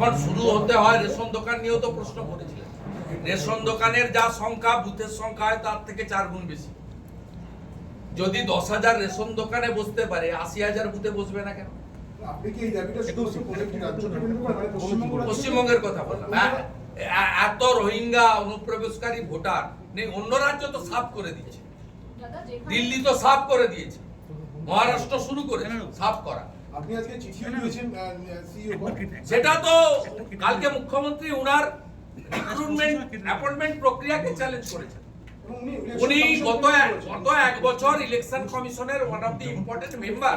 যখন শুরু হতে হয় রেশন দোকান নিয়েও তো প্রশ্ন করেছিলেন। রেশন দোকানের যা সংখ্যা বুথের সংখ্যা হয় তার থেকে চার গুণ বেশি। যদি দশ হাজার রেশন দোকানে বসতে পারে আশি হাজার বুথে বসবে না কেন? পশ্চিমবঙ্গের কথা বললাম। এ- এত রোহিঙ্গা অনুপ্রবেশকারী ভোটার নেই অন্য রাজ্য তো সাফ করে দিয়েছে দিল্লি তো সাফ করে দিয়েছে। মহারাষ্ট্র শুরু করে সাফ করা। আপনি আজকে চিঠিও দিয়েছেন সিইও সেটা তো কালকে মুখ্যমন্ত্রী উনার রিক্রুটমেন্ট অ্যাপয়েন্টমেন্ট প্রক্রিয়াকে চ্যালেঞ্জ করেছেন। উনি গত গত এক বছর ইলেকশন কমিশনের one of the important member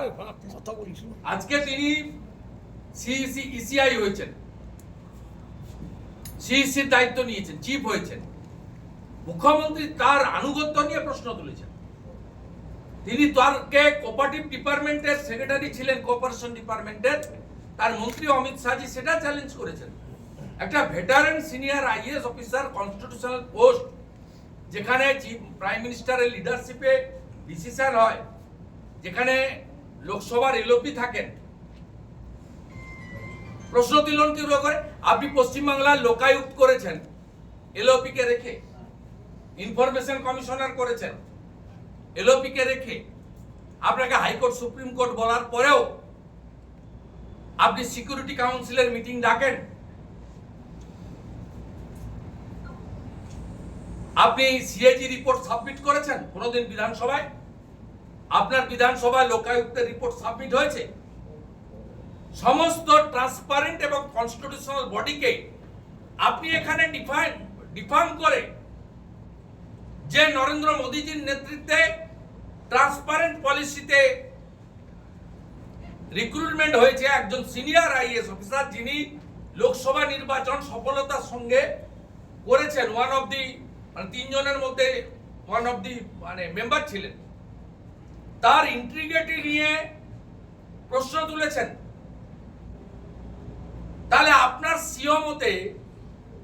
আজকে তিনি সিইসি ইসিআই হয়েছেন। সিইসির দায়িত্ব নিয়েছেন চিফ হয়েছেন। মুখ্যমন্ত্রী তার আনুগত্য নিয়ে প্রশ্ন তুলেছেন। তিনি তারকে কোপারেটিভ ডিপার্টমেন্টের সেক্রেটারি ছিলেন কোঅপারেশন ডিপার্টমেন্টের তার মন্ত্রী অমিত শাহজি সেটা চ্যালেঞ্জ করেছেন। একটা veteran senior IAS officer constitutional post যেখানে চিফ প্রাইম মিনিস্টারের লিডারশিপে ডিসিশন হয়, যেখানে লোকসভার এলওপি থাকেন। প্রশ্ন তুলন কি করে আপনি পশ্চিমবাংলার লোকায়ুক্ত করেছেন। এলওপি কে রেখে ইনফরমেশন কমিশনার করেছেন। এলওপি কে রেখে আপনাকে হাইকোর্ট, সুপ্রিম কোর্ট বলার পরেও আপনি সিকিউরিটি কাউন্সিলের মিটিং ডাকেন। আপনি সিএজি রিপোর্ট সাবমিট করেছেন কোনোদিন বিধানসভায়? আপনার বিধানসভায় লোকায়ুক্তের রিপোর্ট সাবমিট হয়েছে। সমস্ত ট্রান্সপারেন্ট এবং কনস্টিটিউশনাল বডিকে আপনি এখানে ডিফাইন ডিফার্ম করে যে নরেন্দ্র মোদীজির নেতৃত্বে ট্রান্সপারেন্ট পলিসিতে রিক্রুটমেন্ট হয়েছে একজন সিনিয়র আইএস অফিসার যিনি লোকসভা নির্বাচন সফলতার সঙ্গে করেছেন ওয়ান অফ দি মানে তিনজনের মধ্যে ওয়ান অফ দি মানে মেম্বার ছিলেন। তার ইন্ট্রিগেটি নিয়ে প্রশ্ন তুলেছেন। তাহলে আপনার সিও মতে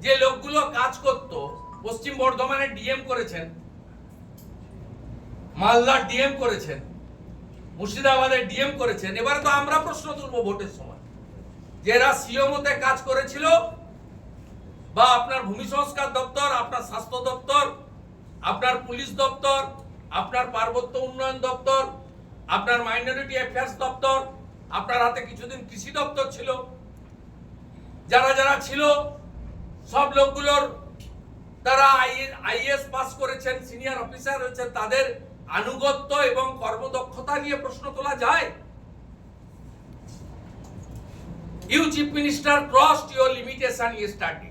যে লোকগুলো কাজ করত, পশ্চিম বর্ধমানে ডিএম করেছেন মালদার ডিএম করেছেন মুর্শিদাবাদের ডিএম করেছেন, এবারে তো আমরা প্রশ্ন তুলবো ভোটের সময়। যে এরা সিও মতে কাজ করেছিল বা আপনার ভূমি সংস্কার দপ্তর, আপনার স্বাস্থ্য দপ্তর, আপনার পুলিশ দপ্তর, আপনার পার্বত্য উন্নয়ন দপ্তর, আপনার মাইনরিটি অ্যাফেয়ার্স দপ্তর, আপনার হাতে কিছুদিন কৃষি দপ্তর ছিল, যারা যারা ছিল, সব লোকগুলোর, তারা আইএস পাস করেছেন, সিনিয়র অফিসার হয়েছেন, তাদের আনুগত্য এবং কর্মদক্ষতা নিয়ে প্রশ্ন তোলা যায়। You chief minister crossed your limitation yesterday